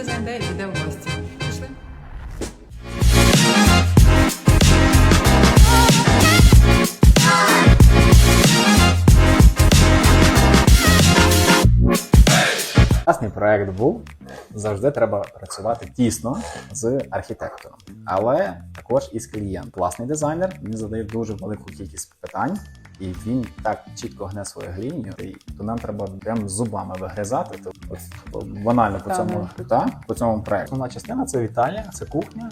дизайн Day іде в гості. Пішли? Класний проект був. Завжди треба працювати тісно з архітектором, але також і з клієнтом. Класний дизайнер він задає дуже велику кількість питань, і він так чітко гне свою лінію, і то нам треба прям зубами вигризати. Банально по цьому та, по цьому проекту. Основна частина це вітальня, це кухня,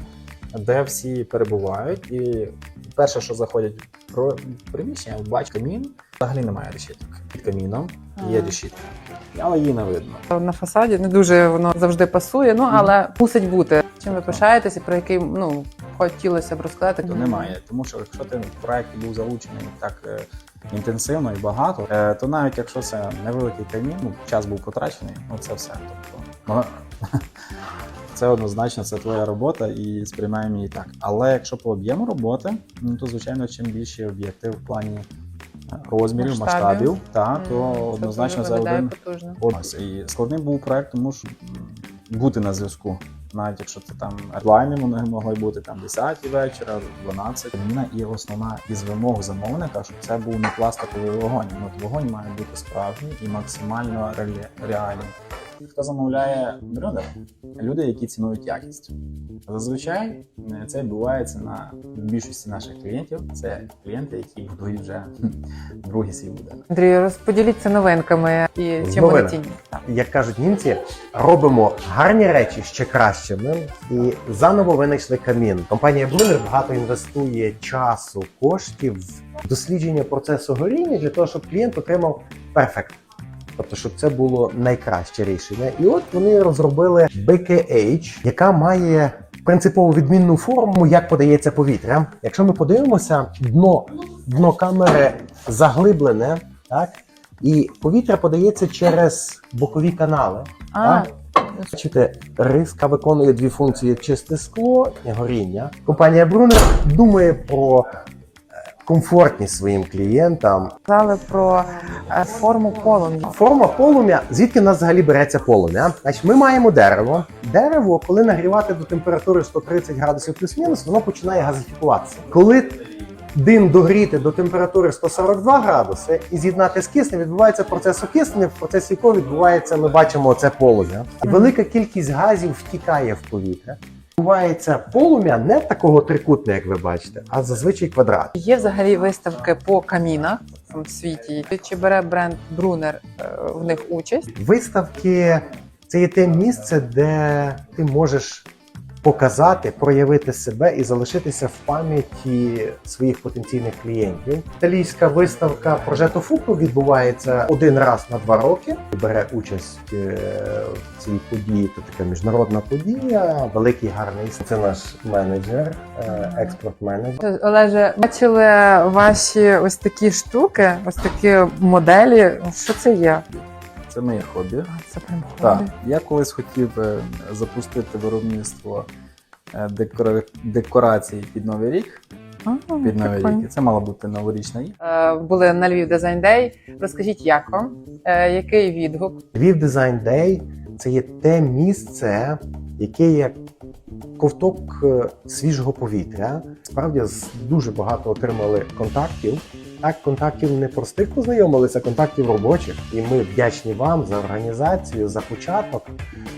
де всі перебувають. І перше, що заходять в про- приміщення, бачать камін. Взагалі немає решіток. Під каміном є решітка, але її не видно. На фасаді не дуже воно завжди пасує, ну але мусить бути. Чим ви пишаєтесь і про який ну хотілося б розказати? то немає. Тому що якщо ти в проєкті був залучений так е, інтенсивно і багато, е, то навіть якщо це невеликий камін, ну, час був потрачений, ну це все. Тобто, ну, це однозначно це твоя робота і сприймаємо її так. Але якщо по об'єму роботи, ну то звичайно, чим більші об'єкти в плані е, розмірів, Масштабів. масштабів, та, М, то однозначно за один потужно. Ось і складним був проект, тому що бути на зв'язку. Навіть якщо це там дедлайни вони могли бути там 10 вечора, 12. Міна і основна із вимог замовника, щоб це був не пластиковий вогонь. От вогонь має бути справжній і максимально реальний. Хто замовляє брюдер? Люди, які цінують якість. Зазвичай е, це відбувається на більшості наших клієнтів. Це клієнти, які будують вже другий свій будинок. Андрій, розподіліться новинками і чим вони Новини. цінні. Як кажуть німці, робимо гарні речі ще кращими і заново винайшли камін. Компанія Bloomer багато інвестує часу, коштів в дослідження процесу горіння для того, щоб клієнт отримав перфект. Тобто, щоб це було найкраще рішення. І от вони розробили BKH, яка має принципово відмінну форму, як подається повітря. Якщо ми подивимося, дно, дно камери заглиблене, так? І повітря подається через бокові канали. А, Так? Бачите, риска виконує дві функції: чисте скло і горіння. Компанія Brunner думає про комфортність своїм клієнтам. казали про е, форму полум'я. Форма полум'я, звідки в нас взагалі береться полум'я? Значить, ми маємо дерево. Дерево, коли нагрівати до температури 130 градусів плюс-мінус, воно починає газифікуватися. Коли дим догріти до температури 142 градуси і з'єднати з киснем, відбувається процес окиснення, в процесі якого відбувається, ми бачимо це полум'я. Велика кількість газів втікає в повітря. Відбувається полум'я не такого трикутне, як ви бачите, а зазвичай квадрат. Є взагалі виставки по камінах в світі. Чи бере бренд Брунер в них участь? Виставки це є те місце, де ти можеш показати, проявити себе і залишитися в пам'яті своїх потенційних клієнтів. Італійська виставка Прожето Фуку відбувається один раз на два роки. Бере участь е, в цій події. Це така міжнародна подія. Великий гарний це наш менеджер, е, експорт-менеджер. Олеже, бачили ваші ось такі штуки, ось такі моделі. Що це є? Це моє хобі. А, Це прям Так, я колись хотів е, запустити виробництво е, декора... декорацій під Новий рік. А, Під Новий рік. І Це мала бути новорічна. Е, Були на Львів Дизайн Дей. Розкажіть, як вам? Який відгук? Львів Дизайн Дей це є те місце, яке є ковток свіжого повітря. Справді з- дуже багато отримали контактів. Так, контактів не простих познайомилися, контактів робочих. І ми вдячні вам за організацію, за початок.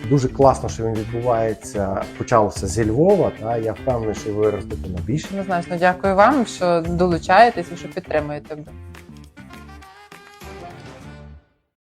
Дуже класно, що він відбувається. Почався зі Львова. Та я впевнений, що ви ростете на більше. Незначно дякую вам, що долучаєтесь і що підтримуєте.